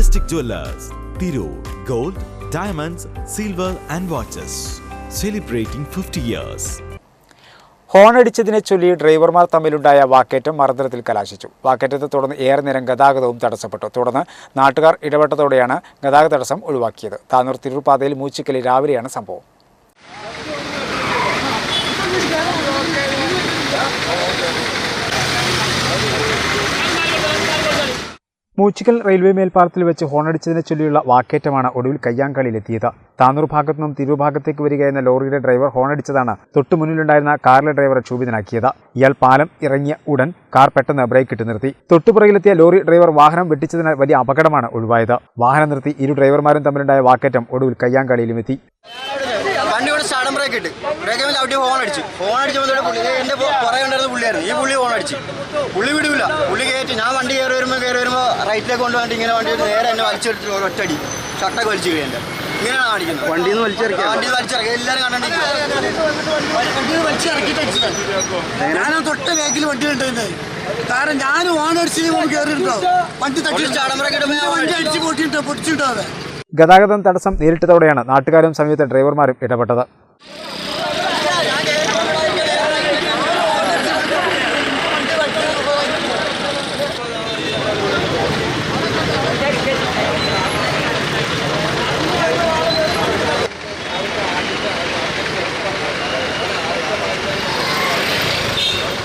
Majestic Jewelers, Tirur, Gold, Diamonds, Silver and Watches. Celebrating 50 years. ഹോണടിച്ചതിനെ ചൊല്ലി ഡ്രൈവർമാർ തമ്മിലുണ്ടായ വാക്കേറ്റം മർദ്ദനത്തിൽ കലാശിച്ചു വാക്കേറ്റത്തെ തുടർന്ന് ഏറെ നേരം ഗതാഗതവും തടസ്സപ്പെട്ടു തുടർന്ന് നാട്ടുകാർ ഇടപെട്ടതോടെയാണ് ഗതാഗത തടസ്സം ഒഴിവാക്കിയത് താനൂർ തിരൂർ പാതയിൽ മൂച്ചിക്കലി രാവിലെയാണ് സംഭവം മൂച്ചിക്കൽ റെയിൽവേ മേൽപ്പാലത്തിൽ വെച്ച് ഹോണടിച്ചതിനെ ചൊല്ലിയുള്ള വാക്കേറ്റമാണ് ഒടുവിൽ കയ്യാങ്കളിയിലെത്തിയത്. താനൂർ ഭാഗത്തു നിന്നും തിരൂർ ഭാഗത്തേക്ക് വരിക എന്ന ലോറിയുടെ ഡ്രൈവർ ഹോണടിച്ചതാണ്. തൊട്ടു മുന്നിലുണ്ടായിരുന്ന കാറിലെ ഡ്രൈവറെ ക്ഷൂഭിതനാക്കിയത്. ഇയാൾ പാലം ഇറങ്ങിയ ഉടൻ കാർ പെട്ടെന്ന് ബ്രേക്ക് ഇട്ട് നിർത്തി. തൊട്ടുപുറകിലെത്തിയ ലോറി ഡ്രൈവർ വാഹനം വെട്ടിച്ചതിനാൽ വലിയ അപകടമാണ് ഒഴിവായത്. വാഹനം നിർത്തി ഇരു ഡ്രൈവർമാരും തമ്മിലുണ്ടായ വാക്കേറ്റം ഒടുവിൽ കയ്യാങ്കളിയിലും എത്തി ബ്രേക്ക് ഹോൺ അടിച്ചു ഹോൺ അടിച്ചപ്പോൾ പുള്ളി പു- പുറകെ ഉണ്ടായിരുന്ന പുള്ളിയായിരുന്നു. ഈ പുള്ളി ഫോൺ അടിച്ചു പുള്ളി വിടൂല. പുള്ളി കയറ്റി ഞാൻ വണ്ടി കയറി വരുമ്പോൾ റൈറ്റിലേക്ക് കൊണ്ട് ഇങ്ങനെ വണ്ടി നേരെ എന്നെ വലിച്ചെടുത്തിട്ട് ഒറ്റടി ഷട്ടൊക്കെ വലിച്ചു കഴിയണ്ട ഇങ്ങനെയാണ് കാണിക്കുന്നത്. വണ്ടിയിൽ നിന്ന് വലിച്ചിറക്കി വണ്ടി വലിച്ചിറക്കി എല്ലാവരും കണ്ടിരിക്കും ഞാൻ തൊട്ട് ബാക്കിൽ വണ്ടി ഉണ്ടായിരുന്നത് കാരണം ഞാൻ ഓണടിച്ച് കയറിയിട്ടുണ്ടോ? വണ്ടി തട്ടി വണ്ടി അടിച്ച് പൊട്ടിട്ടോ പൊട്ടിച്ചിട്ടോ അതെ ഗതാഗതം തടസ്സം നേരിട്ടതോടെയാണ് നാട്ടുകാരും സമീപത്തെ ഡ്രൈവർമാരും ഇടപെട്ടത്.